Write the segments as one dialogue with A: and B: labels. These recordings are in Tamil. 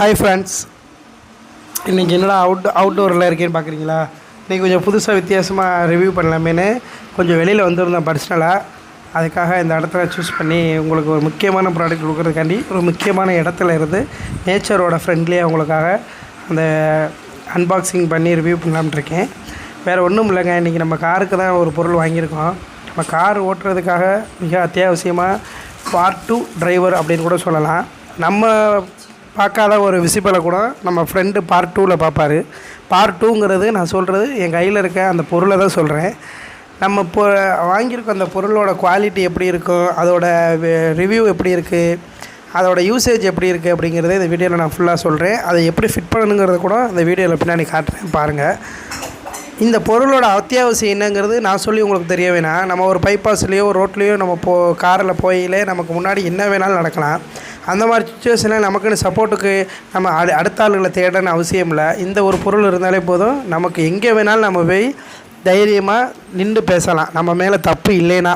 A: ஹாய் ஃப்ரெண்ட்ஸ் இன்றைக்கி என்னடா அவுட் அவுட்டோரில் இருக்கேன்னு பார்க்குறீங்களா இன்றைக்கி கொஞ்சம் புதுசாக வித்தியாசமாக ரிவ்யூ பண்ணலாமேன்னு கொஞ்சம் வெளியில் வந்திருந்தேன் பர்சனலாக அதுக்காக இந்த இடத்துல சூஸ் பண்ணி உங்களுக்கு ஒரு முக்கியமான ப்ராடக்ட் கொடுக்குறதுக்காண்டி ஒரு முக்கியமான இடத்துல இருந்து நேச்சரோட ஃப்ரெண்ட்லியாக உங்களுக்காக அந்த அன்பாக்சிங் பண்ணி ரிவ்யூ பண்ணலாம்னு இருக்கேன். வேறு ஒன்றும் இல்லைங்க. இன்றைக்கி நம்ம காருக்கு தான் ஒரு பொருள் வாங்கியிருக்கோம். நம்ம கார் ஓட்டுறதுக்காக மிக அத்தியாவசியமாக பார்ட் டூ டிரைவர் அப்படின்னு கூட சொல்லலாம். நம்ம பார்க்காத ஒரு விசிபிளை கூட நம்ம ஃப்ரெண்டு பார்ட் டூவில் பார்ப்பாரு. பார்ட் டூங்கிறது நான் சொல்கிறது என் கையில் இருக்க அந்த பொருளை தான் சொல்கிறேன் நம்ம இப்போ வாங்கியிருக்க அந்த பொருளோட குவாலிட்டி எப்படி இருக்கும் அதோட ரிவ்யூ எப்படி இருக்குது அதோட யூசேஜ் எப்படி இருக்குது அப்படிங்கிறத இந்த வீடியோவில் நான் ஃபுல்லாக சொல்கிறேன் அதை எப்படி ஃபிட் பண்ணணுங்கிறத கூட இந்த வீடியோவில் பின்னாடி காட்டுறேன் பாருங்கள் இந்த பொருளோட அத்தியாவசியம் என்னங்கிறது நான் சொல்லி உங்களுக்கு தெரிய வேணாம். நம்ம ஒரு பைபாஸ்லேயோ ரோட்லேயோ நம்ம போ காரில் போயிலே நமக்கு முன்னாடி என்ன வேணாலும் நடக்கலாம். அந்த மாதிரி சுச்சுவேஷனில் நமக்குன்னு சப்போர்ட்டுக்கு நம்ம அடு அடுத்த ஆளுகளை தேடன்னு அவசியம் இல்லை. இந்த ஒரு பொருள் இருந்தாலே போதும். நமக்கு எங்கே வேணாலும் நம்ம போய் தைரியமாக நின்று பேசலாம். நம்ம மேலே தப்பு இல்லைன்னா.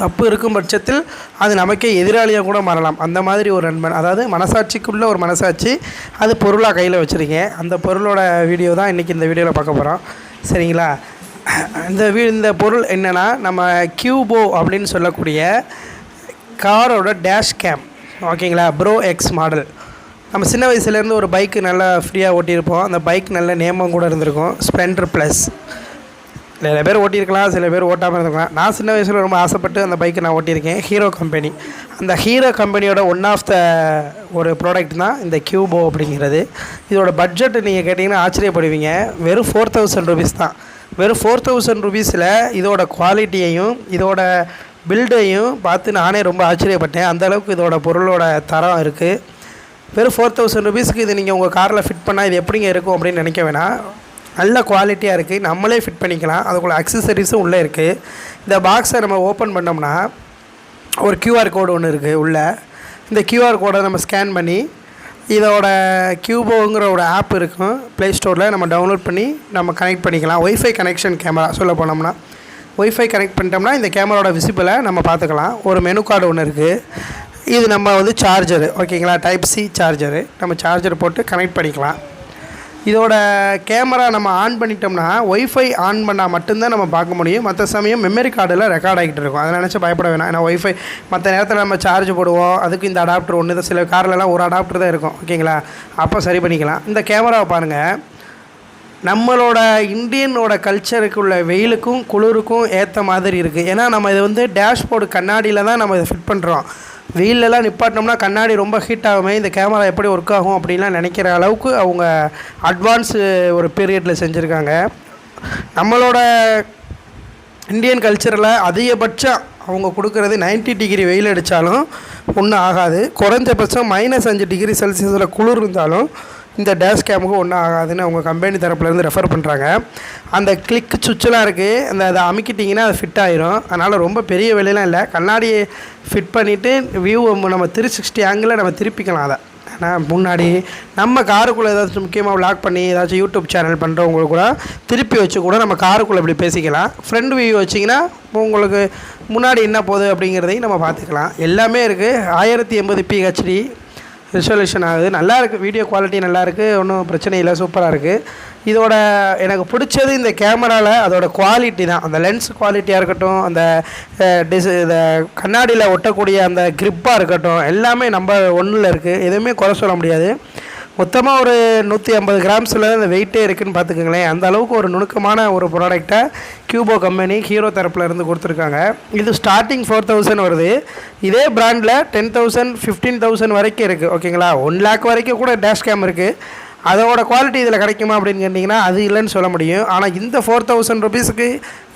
A: தப்பு இருக்கும் பட்சத்தில் அது நமக்கே எதிராளியாக கூட மாறலாம். அந்த மாதிரி ஒரு நண்பன் அதாவது மனசாட்சிக்குள்ள ஒரு மனசாட்சி அது பொருளாக கையில் வச்சுருக்கேன் அந்த பொருளோட வீடியோ தான் இன்றைக்கி இந்த வீடியோவில் பார்க்க போகிறோம் சரிங்களா? இந்த வீ இந்த பொருள் என்னென்னா நம்ம கியூபோ அப்படின்னு சொல்லக்கூடிய காரோட டேஷ் கேம் ஓகேங்களா? ப்ரோ எக்ஸ் மாடல் நம்ம சின்ன வயசுலேருந்து ஒரு பைக்கு நல்லா ஃப்ரீயாக ஓட்டியிருப்போம். அந்த பைக் நல்ல நேமம் கூட இருந்திருக்கும். ஸ்ப்ளெண்டர் ப்ளஸ் சில பேர் ஓட்டியிருக்கலாம் சில பேர் ஓட்டாமல் இருந்திருக்கலாம். நான் சின்ன வயசில் ரொம்ப ஆசைப்பட்டு அந்த பைக்கை நான் ஓட்டியிருக்கேன் ஹீரோ கம்பெனி அந்த ஹீரோ கம்பெனியோட ஒன் ஆஃப் த ஒரு ப்ராடக்ட் தான் இந்த கியூபோ அப்படிங்கிறது. இதோட பட்ஜெட் நீங்கள் கேட்டிங்கன்னா ஆச்சரியப்படுவீங்க. வெறும் ஃபோர் தௌசண்ட் ருபீஸ் தான். வெறும் ஃபோர் தௌசண்ட் ருபீஸில் இதோட குவாலிட்டியையும் இதோட பில்டையும் பார்த்து நானே ரொம்ப ஆச்சரியப்பட்டேன். அந்தளவுக்கு இதோட பொருளோட தரம் இருக்குது வெறும் ஃபோர் தௌசண்ட் ருபீஸ்க்கு இது நீங்கள் உங்கள் காரில் ஃபிட் பண்ணால் இது எப்படிங்க இருக்கும் அப்படின்னு நினைக்க வேணாம். நல்ல குவாலிட்டியாக இருக்குது நம்மளே ஃபிட் பண்ணிக்கலாம். அதுக்குள்ள அக்சசரிஸும் உள்ளே இருக்குது இந்த பாக்ஸை நம்ம ஓப்பன் பண்ணோம்னா ஒரு க்யூஆர் கோடு ஒன்று இருக்குது உள்ளே. இந்த க்யூஆர் கோடை நம்ம ஸ்கேன் பண்ணி இதோட கியூபோங்கிற ஒரு ஆப் இருக்கும். ப்ளே ஸ்டோரில் நம்ம டவுன்லோட் பண்ணி நம்ம கனெக்ட் பண்ணிக்கலாம். ஒய்ஃபை கனெக்ஷன் கேமரா சொல்ல போனோம்னா ஒய்ஃபை கனெக்ட் பண்ணிட்டோம்னா இந்த கேமராவோட விசிபிளை நம்ம பார்த்துக்கலாம். ஒரு மெனு கார்டு ஒன்று இருக்குது இது நம்ம வந்து சார்ஜரு ஓகேங்களா டைப் சி சார்ஜரு நம்ம சார்ஜர் போட்டு கனெக்ட் பண்ணிக்கலாம். இதோட கேமரா நம்ம ஆன் பண்ணிட்டோம்னா ஒய்ஃபை ஆன் பண்ணால் மட்டும்தான் நம்ம பார்க்க முடியும். மற்ற சமயம் மெமரி கார்டில் ரெக்கார்ட் ஆகிட்டு இருக்கும். அதை நினச்சி பயப்பட வேணாம். ஏன்னா ஒய்ஃபை மற்ற நேரத்தில் நம்ம சார்ஜ் போடுவோம். அதுக்கு இந்த அடாப்டர் ஒன்று தான் சில கார்லலாம் ஒரு அடாப்டர் தான் இருக்கும். ஓகேங்களா அப்போ சரி பண்ணிக்கலாம். இந்த கேமராவை பாருங்கள் நம்மளோட இந்தியனோட கல்ச்சருக்குள்ள வெயிலுக்கும் குளிருக்கும் ஏற்ற மாதிரி இருக்குது ஏன்னா நம்ம இது வந்து டேஷ்போர்டு கண்ணாடியில் தான் நம்ம இதை ஃபிட் பண்ணுறோம் வெயிலெலாம் நிப்பாட்டினோம்னா கண்ணாடி ரொம்ப ஹீட் ஆகுமே இந்த கேமரா எப்படி ஒர்க் ஆகும் அப்படின்லாம் நினைக்கிற அளவுக்கு அவங்க அட்வான்ஸு ஒரு பீரியடில் செஞ்சுருக்காங்க. நம்மளோட இந்தியன் கல்ச்சரில் அதிகபட்சம் அவங்க கொடுக்குறது 90 டிகிரி வெயில் அடித்தாலும் ஒன்றும் ஆகாது. குறைஞ்சபட்சம் மைனஸ் அஞ்சு டிகிரி செல்சியஸில் குளிர் இருந்தாலும் இந்த டேஷ் கேமுக்கு ஒன்றும் ஆகாதுன்னு அவங்க கம்பெனி தரப்புலேருந்து ரெஃபர் பண்ணுறாங்க அந்த கிளிக் சுவிட்செலாம் இருக்குது அந்த அதை அமைக்கிட்டிங்கன்னா அது ஃபிட் ஆயிரும். அதனால் ரொம்ப பெரிய வேலையெல்லாம் இல்லை. கண்ணாடியை ஃபிட் பண்ணிவிட்டு வியூ நம்ம த்ரீ சிக்ஸ்டி ஆங்கிளில் நம்ம திருப்பிக்கலாம் அதை. ஆனால் முன்னாடி நம்ம காருக்குள்ளே ஏதாச்சும் முக்கியமாக வ்ளாக் பண்ணி ஏதாச்சும் யூடியூப் சேனல் பண்ணுறவங்க கூட திருப்பி வச்சு கூட நம்ம காருக்குள்ளே இப்படி பேசிக்கலாம். ஃப்ரண்ட் வியூ வச்சிங்கன்னா உங்களுக்கு முன்னாடி என்ன போகுது அப்படிங்கிறதையும் நம்ம பார்த்துக்கலாம். எல்லாமே இருக்குது ஆயிரத்தி எண்பது பிஹெச்டி ரிசல்யூஷன் ஆகுது. நல்லா இருக்குது வீடியோ குவாலிட்டி நல்லா இருக்குது ஒன்றும் பிரச்சனை இல்லை. சூப்பராக இருக்குது இதோட எனக்கு பிடிச்சது இந்த கேமராவில் அதோட குவாலிட்டி தான். அந்த லென்ஸ் குவாலிட்டியாக இருக்கட்டும் அந்த டிஸ் இந்த கண்ணாடியில் ஒட்டக்கூடிய அந்த க்ரிப்பாக இருக்கட்டும் எல்லாமே நம்ம ஒன்றில் இருக்குது எதுவுமே குறை சொல்ல முடியாது. மொத்தமாக ஒரு நூற்றி ஐம்பது கிராம்ஸில் அந்த வெயிட்டே இருக்குதுன்னு பார்த்துக்கோங்களேன். அந்த அளவுக்கு ஒரு நுணுக்கமான ஒரு ப்ராடக்டை கியூபோ கம்பெனி ஹீரோ தரப்பில் இருந்து கொடுத்துருக்காங்க. இது ஸ்டார்டிங் ஃபோர் தௌசண்ட் வருது. இதே ப்ராண்டில் டென் தௌசண்ட் ஃபிஃப்டீன் தௌசண்ட் வரைக்கும் இருக்குது ஓகேங்களா? ஒன் லேக் வரைக்கும் கூட டேஷ் கேம் இருக்குது அதோட குவாலிட்டி இதில் கிடைக்குமா அப்படின்னு கேட்டிங்கன்னா அது இல்லைன்னு சொல்ல முடியும். ஆனால் இந்த ஃபோர் தௌசண்ட் ருபீஸுக்கு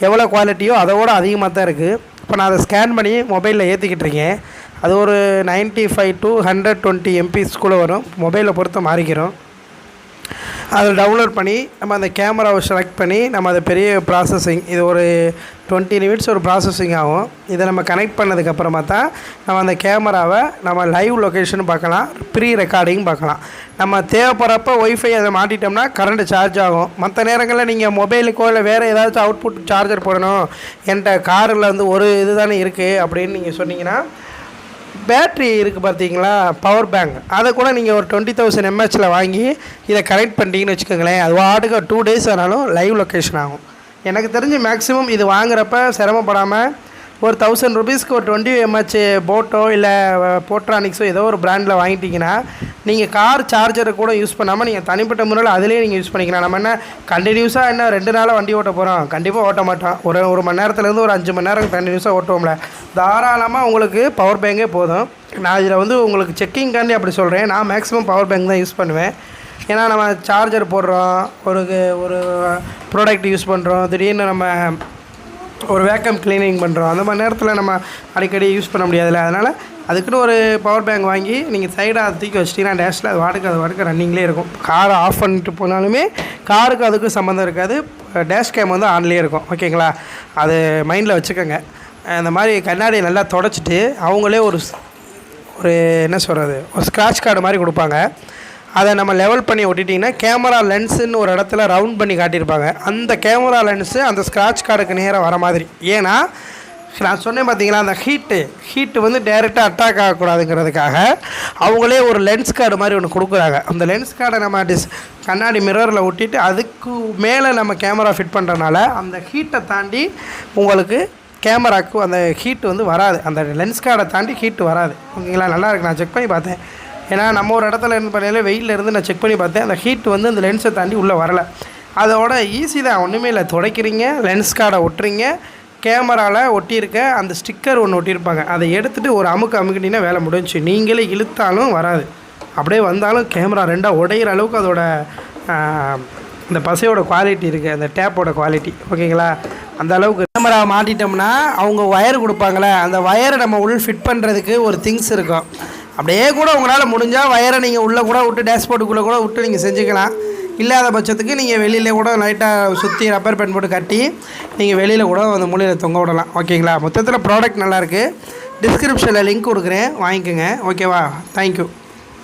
A: எவ்வளோ குவாலிட்டியோ அதோட அதிகமாக தான் இருக்குது இப்போ நான் அதை ஸ்கேன் பண்ணி மொபைலில் ஏற்றிக்கிட்டு இருக்கேன். அது ஒரு ninety five to hundred twenty எம்பிஸ்குள்ளே வரும். மொபைலை பொறுத்து மாறிக்கிறோம். அதை டவுன்லோட் பண்ணி நம்ம அந்த கேமராவை செலக்ட் பண்ணி நம்ம அதை பெரிய ப்ராசஸிங் இது ஒரு டுவெண்ட்டி நிமிட்ஸ் ஒரு ப்ராசஸிங் ஆகும். இதை நம்ம கனெக்ட் பண்ணதுக்கப்புறமா தான் நம்ம அந்த கேமராவை நம்ம லைவ் லொக்கேஷன் பார்க்கலாம். ப்ரீ ரெக்கார்டிங் பார்க்கலாம். நம்ம தேவைப்படுறப்ப ஒய்ஃபை அதை மாட்டிட்டோம்னா கரண்ட் சார்ஜ் ஆகும். மற்ற நேரங்களில் நீங்கள் மொபைலுக்கோ இல்லை வேறு ஏதாச்சும் அவுட்புட் சார்ஜர் போடணும். என்கிட்ட காரில் வந்து ஒரு இது தானே இருக்குது அப்படின்னு நீங்கள் சொன்னீங்கன்னா பேட்ரி இருக்குது பார்த்தீங்களா? பவர் பேங்க் அதை கூட நீங்கள் ஒரு டுவெண்ட்டி தௌசண்ட் எம்ஹெச்சில் வாங்கி இதை கனெக்ட் பண்ணிட்டீங்கன்னு வச்சுக்கோங்களேன். அது வாட்டுக்கு டூ டேஸ் ஆனாலும் லைவ் லொக்கேஷன் ஆகும். எனக்கு தெரிஞ்சு மேக்ஸிமம் இது வாங்குறப்ப சிரமப்படாமல் ஒரு தௌசண்ட் ருபீஸ்க்கு ஒரு டுவெண்ட்டி எம்ஹெச் போட்டோ இல்லை போட்ரானிக்ஸோ ஏதோ ஒரு பிராண்டில் வாங்கிட்டீங்கன்னா நீங்கள் கார் சார்ஜரை கூட யூஸ் பண்ணாமல் நீங்கள் தனிப்பட்ட முறையில் அதிலே நீங்கள் யூஸ் பண்ணிக்கலாம். நம்ம என்ன கண்டினியூஸாக என்ன ரெண்டு நாளாக வண்டி ஓட்ட போகிறோம் கண்டிப்பாக ஓட்ட மாட்டோம். ஒரு ஒரு மணி நேரத்துலேருந்து ஒரு அஞ்சு மணி நேரம் கண்டினியூஸாக ஓட்டுவோம்ல. தாராளமாக உங்களுக்கு பவர் பேங்கே போதும். நான் இதில் வந்து உங்களுக்கு செக்கிங்காண்டி அப்படி சொல்கிறேன் நான் மேக்ஸிமம் பவர் பேங்க் தான் யூஸ் பண்ணுவேன். ஏன்னா நம்ம சார்ஜர் போடுறோம். ஒரு ஒரு ப்ராடக்ட் யூஸ் பண்ணுறோம் திடீர்னு நம்ம ஒரு வேக்கம் க்ளீனிங் பண்ணுறோம் அந்த மாதிரி நேரத்தில் நம்ம அடிக்கடி யூஸ் பண்ண முடியாதுல்ல. அதனால் அதுக்குன்னு ஒரு பவர் பேங்க் வாங்கி நீங்கள் சைடாக அதை தூக்கி வச்சிட்டிங்கன்னா டேஷில் அது வாட்டுக்கு அது வாட்டுக்கு ரன்னிங்லேயே இருக்கும். காரை ஆஃப் பண்ணிட்டு போனாலுமே காருக்கு அதுக்கும் சம்மந்தம் இருக்காது. டேஷ் கேம் வந்து ஆன்லேயே இருக்கும். ஓகேங்களா அது மைண்டில் வச்சுக்கோங்க. அந்த மாதிரி கண்ணாடியை நல்லா தொடச்சிட்டு அவங்களே ஒரு ஒரு என்ன சொல்கிறது ஒரு ஸ்க்ராட்ச் கார்டு மாதிரி கொடுப்பாங்க. அதை நம்ம லெவல் பண்ணி ஒட்டிட்டிங்கன்னா கேமரா லென்ஸுன்னு ஒரு இடத்துல ரவுண்ட் பண்ணி காட்டியிருப்பாங்க. அந்த கேமரா லென்ஸு அந்த ஸ்க்ராட்ச் கார்டுக்கு நேராக வர மாதிரி. ஏன்னா நான் சொன்னேன் பார்த்தீங்களா அந்த ஹீட்டு ஹீட்டு வந்து டைரெக்டாக அட்டாக் ஆகக்கூடாதுங்கிறதுக்காக அவங்களே ஒரு லென்ஸ் கார்டு மாதிரி ஒன்று கொடுக்குறாங்க. அந்த லென்ஸ் கார்டை நம்ம டிஸ் கண்ணாடி மிரரில் ஒட்டிட்டு அதுக்கு மேலே நம்ம கேமரா ஃபிட் பண்ணுறனால அந்த ஹீட்டை தாண்டி உங்களுக்கு கேமராக்கு அந்த ஹீட்டு வந்து வராது. அந்த லென்ஸ் கார்டை தாண்டி ஹீட்டு வராது. ஓகேங்களா? நல்லா இருக்கு. நான் செக் பண்ணி பார்த்தேன். ஏன்னா நம்ம ஒரு இடத்துல இருந்து பண்ணையில வெயிலில் இருந்து நான் செக் பண்ணி பார்த்தேன். அந்த ஹீட் வந்து அந்த லென்ஸை தாண்டி உள்ளே வரலை. அதோட ஈஸி தான். ஒன்றுமே இல்லை. துடைக்கிறீங்க லென்ஸ் கார்டை ஒட்டுறீங்க கேமராவில் ஒட்டியிருக்க அந்த ஸ்டிக்கர் ஒன்று ஒட்டியிருப்பாங்க. அதை எடுத்துகிட்டு ஒரு அமுக்கு அமுக்கிட்டீங்கன்னா வேலை முடிஞ்சுச்சு. நீங்களே இழுத்தாலும் வராது. அப்படியே வந்தாலும் கேமரா ரெண்டாக உடையிற அளவுக்கு அதோட இந்த பசையோட குவாலிட்டி இருக்குது அந்த டேப்போட குவாலிட்டி ஓகேங்களா அந்த அளவுக்கு கேமரா மாட்டிட்டோம்னா அவங்க ஒயர் கொடுப்பாங்களே அந்த ஒயரை நம்ம உள் ஃபிட் பண்ணுறதுக்கு ஒரு திங்ஸ் இருக்கும். அப்படியே கூட உங்களால் முடிஞ்சால் வயரை நீங்கள் உள்ளே கூட விட்டு டேஷ்போர்ட்டுக்குள்ளே கூட விட்டு நீங்கள் செஞ்சுக்கலாம். இல்லாத பட்சத்துக்கு நீங்கள் வெளியில் கூட லைட்டாக சுற்றி ரப்பர் பேண்ட் போட்டு கட்டி நீங்கள் வெளியில் கூட அந்த மூலையில் தொங்க விடலாம். ஓகேங்களா? மொத்தத்தில் ப்ராடக்ட் நல்லாயிருக்கு டிஸ்கிரிப்ஷனில் லிங்க் கொடுக்குறேன். வாங்கிக்கோங்க. ஓகேவா தேங்க்யூ